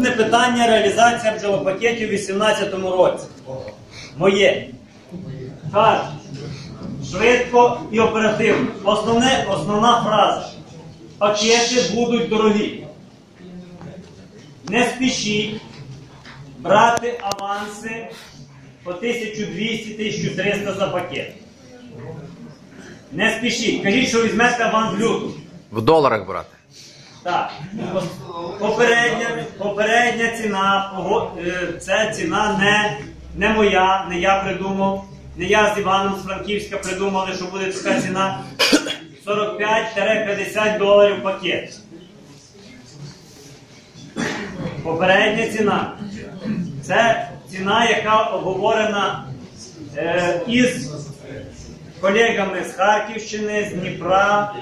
Наступне питання реалізація бджолопакетів у 2018 році. Моє. Кажуть, швидко і оперативно. Основне, основна фраза. Пакети будуть дорогі. Не спішіть брати аванси по 1200-1300 за пакет. Не спішіть. Кажіть, що візьмете аванс в лютому. В доларах брати. Так, попередня, попередня ціна, е, це ціна не, не моя, не я придумав, не я з Іваном з Франківська придумали, що буде така ціна 45-50 доларів пакет. Попередня ціна. Це ціна, яка обговорена е, із колегами з Харківщини, з Дніпра,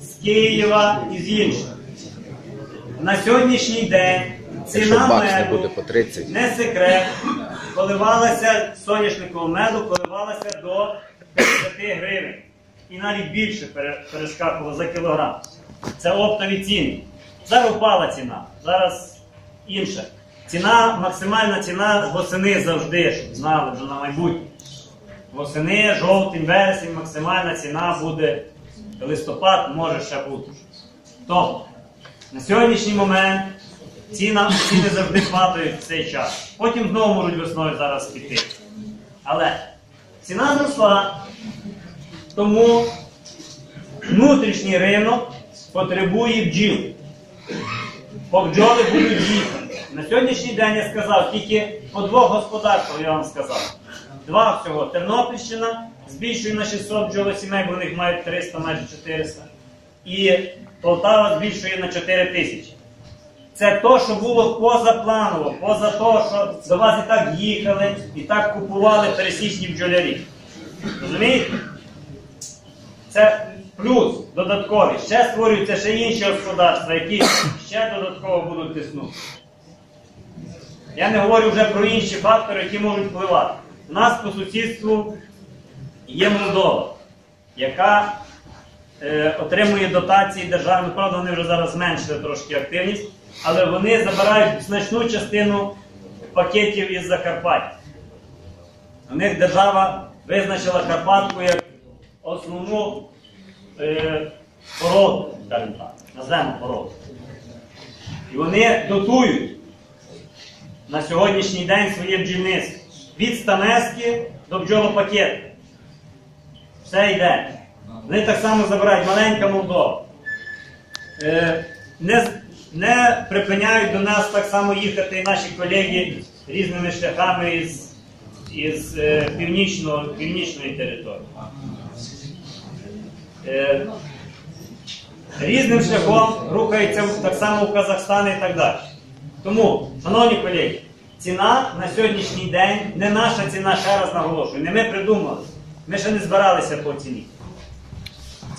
з Києва і з інших. На сьогоднішній день ціна бакс не меду, буде по 30. не секрет, коливалася соняшникового меду, коливалася до 50 гривень. І навіть більше пере- перескакувало за кілограм. Це оптові ціни. Зараз впала ціна, зараз інша. Ціна, максимальна ціна восени завжди, щоб знали вже на майбутнє. Восени, жовтень, вересень, максимальна ціна буде листопад, може ще бути. Тобто, на сьогоднішній момент ціна, ціни завжди падають в цей час. Потім знову можуть весною зараз піти. Але ціна зросла, тому внутрішній ринок потребує бджіл. Бо бджоли будуть їхати. На сьогоднішній день я сказав, тільки по двох господарствах я вам сказав. Два всього. Тернопільщина збільшує на 600 бджолосімей, бо в них мають 300, майже 400. І Полтава збільшує на 4 тисячі. Це то, що було позапланово, поза то, що до вас і так їхали, і так купували пересічні бджолярі. Розумієте? Це плюс додатковий. Ще створюються ще інші господарства, які ще додатково будуть тиснути. Я не говорю вже про інші фактори, які можуть впливати. У нас по сусідству є Молдова, яка е, отримує дотації державні. Правда, вони вже зараз зменшили трошки активність, але вони забирають значну частину пакетів із Закарпаття. У них держава визначила Карпатку як основну е, породу, так, наземну породу. І вони дотують на сьогоднішній день своє бджільництво. Від стамески до бджолопакету. Все йде. Вони так само забирають маленька Молдова. Е, не, не припиняють до нас так само їхати і наші колеги різними шляхами із, із е, північного, північної території. Е, різним шляхом рухається так само в Казахстан і так далі. Тому, шановні колеги, ціна на сьогоднішній день не наша ціна, ще раз наголошую, не ми придумали. Ми ще не збиралися по ціні.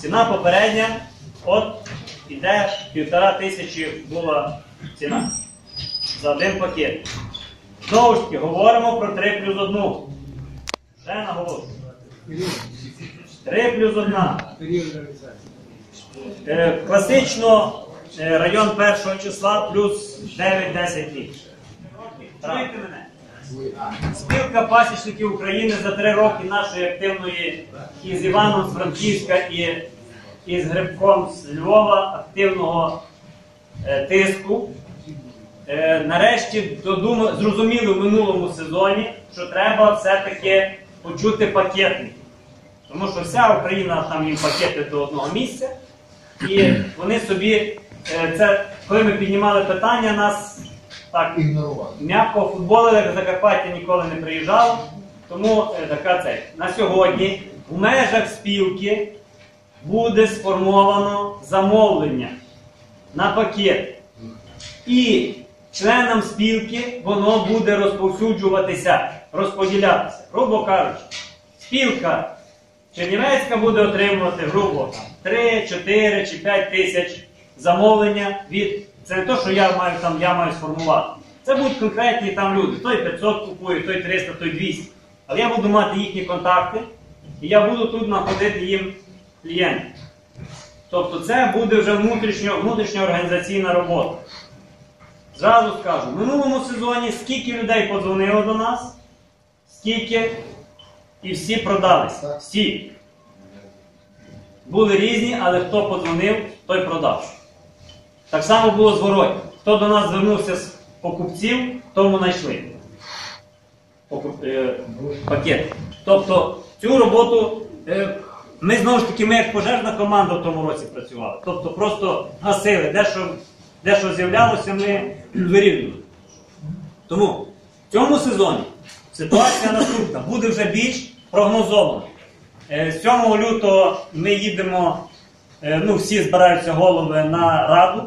Ціна попередня, от іде півтора тисячі була ціна за один пакет. Знову ж таки, говоримо про 3 плюс 1. Ще наголошую. 3 плюс 1. Е, Класично е, район першого числа плюс 9-10 літ. Чуєте мене? Спілка пасічників України за три роки нашої активної і з Іваном з Франківська, і, і з Грибком з Львова активного е, тиску. Е, нарешті додума, зрозуміли в минулому сезоні, що треба все-таки почути пакетник. Тому що вся Україна там їм пакети до одного місця. І вони собі, е, це, коли ми піднімали питання, нас так м'яко футболили, Закарпаття ніколи не приїжджало. Тому е, така це. На сьогодні в межах спілки буде сформовано замовлення на пакет. І членам спілки воно буде розповсюджуватися, розподілятися. Грубо кажучи, спілка Чернівецька буде отримувати грубо 3, 4 чи 5 тисяч замовлення від. Це не те, що я маю там, я маю сформувати. Це будуть конкретні там люди. Той 500 купує, той 300, той 200. Але я буду мати їхні контакти, і я буду тут знаходити їм клієнтів. Тобто це буде вже внутрішньо, внутрішня організаційна робота. Зразу скажу, в минулому сезоні скільки людей подзвонило до нас, скільки і всі продалися. Всі. Були різні, але хто подзвонив, той продав. Так само було зворотні. Хто до нас звернувся з покупців, тому знайшли е, пакет. Тобто цю роботу е, ми знову ж таки, ми як пожежна команда в тому році працювали. Тобто просто гасили, де що, де що з'являлося, ми вирівнювали. Тому в цьому сезоні ситуація наступна, буде вже більш прогнозована. Е, 7 лютого ми їдемо, ну всі збираються голови на раду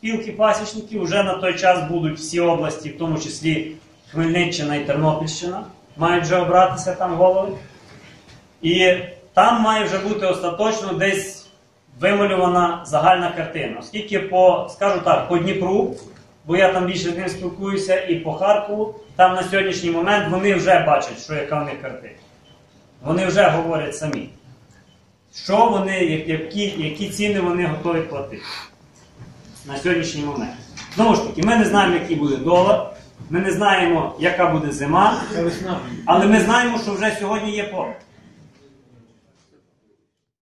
спілки пасічників. Уже на той час будуть всі області, в тому числі Хмельниччина і Тернопільщина, мають вже обратися там голови. І там має вже бути остаточно десь вималювана загальна картина. Оскільки по, скажу так, по Дніпру, бо я там більше з ним спілкуюся, і по Харкову, там на сьогоднішній момент вони вже бачать, що яка в них картина. Вони вже говорять самі, що вони, які, які ціни вони готові платити на сьогоднішній момент. Знову ж таки, ми не знаємо, який буде долар, ми не знаємо, яка буде зима, але ми знаємо, що вже сьогодні є попит.